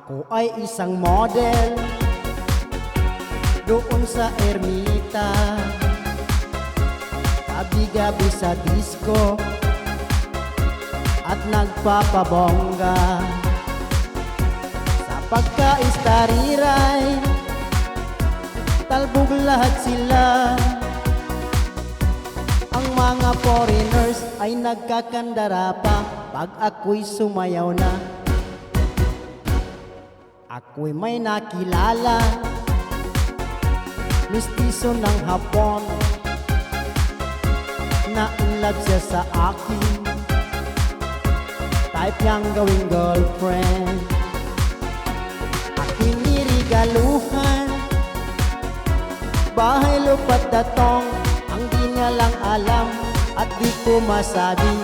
Ako ay isang model. Doon sa ermita Gabi-gabi sa disco At nagpapabongga. Sa pagka-istariray Talbog lahat sila. Ang mga foreigners ay nagkakandara pa Pag ako'y sumayaw na Ako'y may nakilala. Mistiso ng Hapon. Na in love siya sa akin. Type niyang gawing girlfriend. Aking nirigaluhan. Bahay lupat datong Ang di niya lang alam. At di ko masabi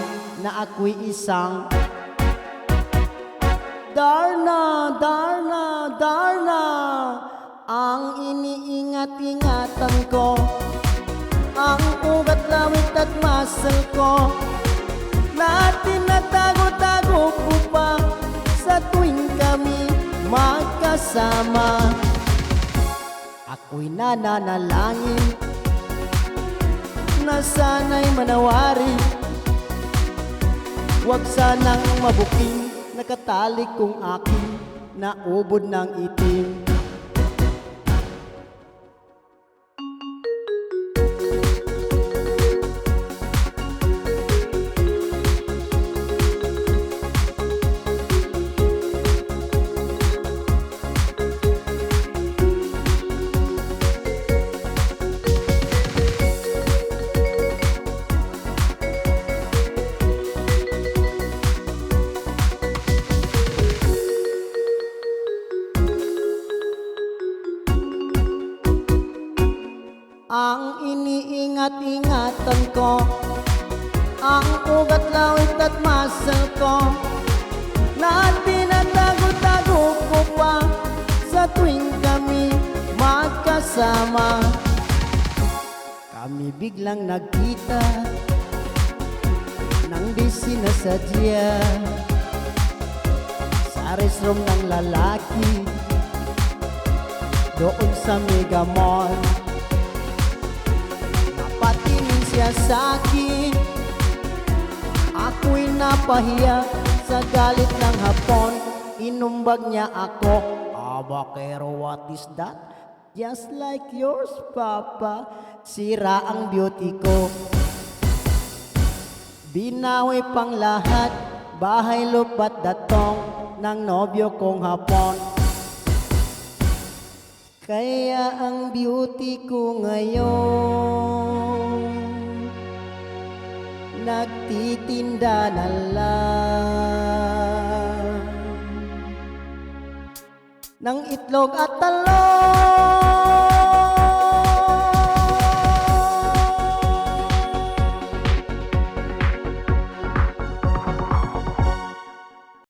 Na ako'y isang Darna, Darna, Darna Ang iniingat-ingatan ko Ang ugat lawit at muscle ko Na tinatago-tago ko pa Sa tuwing kami magkasama. Ako'y nananalangin Na sana'y manawari. Huwag sanang mabuking Nakatali kong aking Naubod ng itim Ang iniingat-ingatan ko Ang ugat lawit at muscle ko Na tinatago-tago ko pa. Sa tuwing kami magkasama Kami biglang nagkita Nang di sinasadya. Sa restroom ng lalaki Doon sa Mega Mall Sa akin Ako'y napahiya. Sa galit ng hapon Inumbag niya ako. Abakero, what is that? Just like yours, Papa. Sira ang beauty ko. Binawi pang lahat. Bahay lupat datong Ng nobyo kong hapon. Kaya ang beauty ko ngayon Nagtitinda na lang Ng itlog at talong